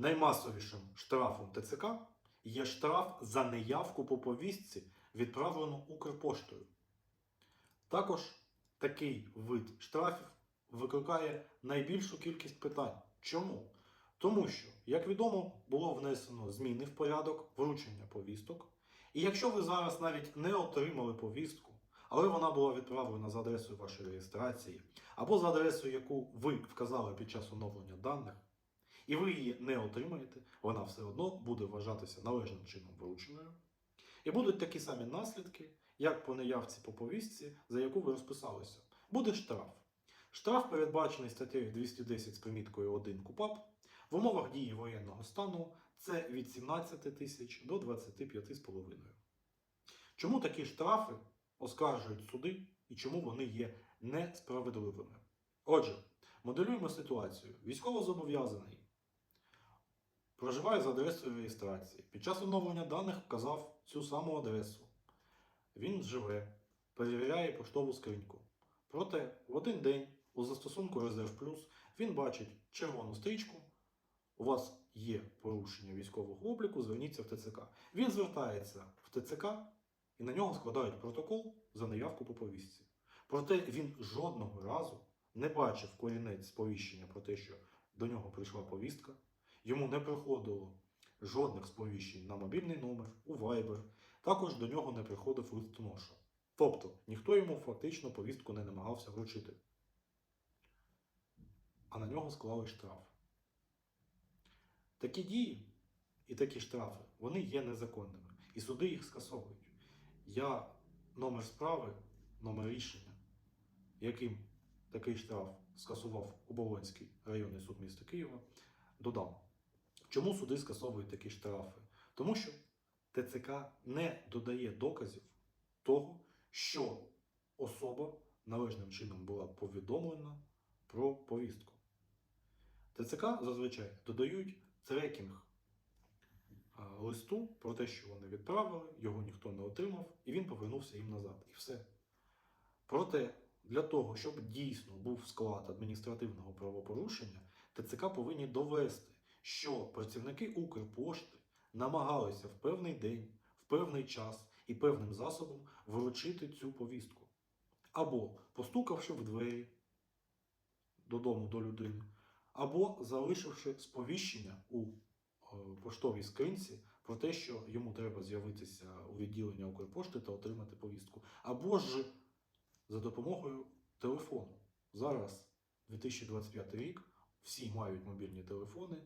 Наймасовішим штрафом ТЦК є штраф за неявку по повістці, відправлену Укрпоштою. Також такий вид штрафів викликає найбільшу кількість питань. Чому? Тому що, як відомо, було внесено зміни в порядок вручення повісток. І якщо ви зараз навіть не отримали повістку, але вона була відправлена за адресою вашої реєстрації, або за адресою, яку ви вказали під час оновлення даних, і ви її не отримаєте, вона все одно буде вважатися належним чином врученою. І будуть такі самі наслідки, як по неявці по повістці, за яку ви розписалися. Буде штраф. Штраф передбачений статтею 210 з приміткою 1 КУПАП. В умовах дії воєнного стану це від 17 тисяч до 25,5. Чому такі штрафи оскаржують суди і чому вони є несправедливими? Отже, моделюємо ситуацію. Військовозобов'язаний проживає за адресою реєстрації. Під час оновлення даних вказав цю саму адресу. Він живе, перевіряє поштову скриньку. Проте в один день у застосунку Резерв Плюс він бачить червону стрічку. У вас є порушення військового обліку, зверніться в ТЦК. Він звертається в ТЦК і на нього складають протокол за неявку по повістці. Проте він жодного разу не бачив корінець сповіщення про те, що до нього прийшла повістка. Йому не приходило жодних сповіщень на мобільний номер, у Viber. Також до нього не приходив листоноша. Тобто ніхто йому фактично повістку не намагався вручити. А на нього склали штраф. Такі дії і такі штрафи вони є незаконними. І суди їх скасовують. Я номер справи, номер рішення, яким такий штраф скасував Оболонський районний суд міста Києва, додам. Чому суди скасовують такі штрафи? Тому що ТЦК не додає доказів того, що особа належним чином була повідомлена про повістку. ТЦК зазвичай додають трекінг листу про те, що вони відправили, його ніхто не отримав, і він повернувся їм назад. І все. Проте, для того, щоб дійсно був склад адміністративного правопорушення, ТЦК повинні довести, що працівники Укрпошти намагалися в певний день, в певний час і певним засобом вручити цю повістку. Або постукавши в двері додому до людини, або залишивши сповіщення у е, поштовій скринці про те, що йому треба з'явитися у відділення Укрпошти та отримати повістку, або ж за допомогою телефону. Зараз 2025 рік, всі мають мобільні телефони,